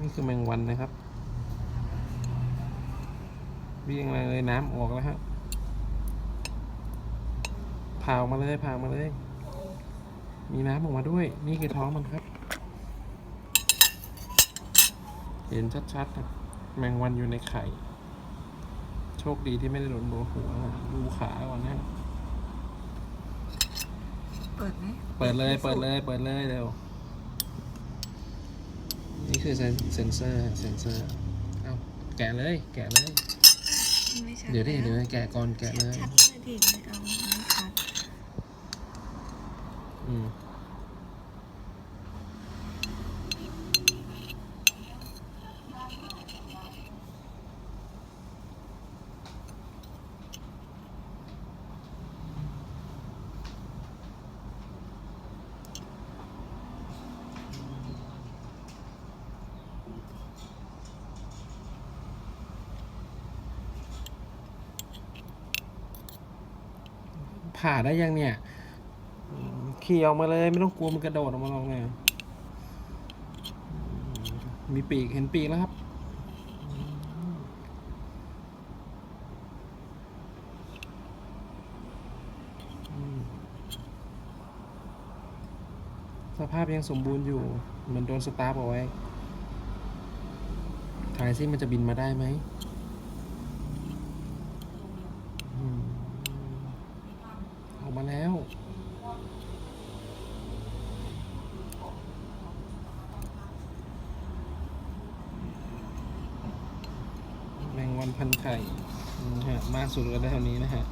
นี่คือแมงวันนะครับวิ่งมาเลยน้ำออกแล้วฮะผ่าออกมาเลยผ่าออกมาเลย มีน้ำออกมาด้วย นี่คือท้องมันครับ เห็นชัดๆนะแมงวันอยู่ในไข่ โชคดีที่ไม่ได้โดนโดนหัวนะดูขาก่อนนะเปิดไหมเปิดเลย เปิดเลย เปิดเลยเร็ว นี่คือเซนเซนเซอร์เซนเซอร์เอาแกะเลยแกะเลย ไม่ชัดเดี๋ยวดิแล้เดี๋ยวแกะก่อนแกะเลยชัดเลยดิไม่เอาไม่ชัดอืม ผ่าได้ยังเนี่ยอืมขี่ออกมาเลยไม่ต้องกลัวมันกระโดดออกมาหรอกเนี่ยมีปีกเห็นปีกแล้วครับสภาพยังสมบูรณ์อยู่เหมือนโดนสตาร์ฟเอาไว้ ถ่ายซิมันจะบินมาได้ไหมอืม ออกมาแล้ว แมงวันพันไข่นะฮะมากสุดก็ได้เท่านี้นะฮะ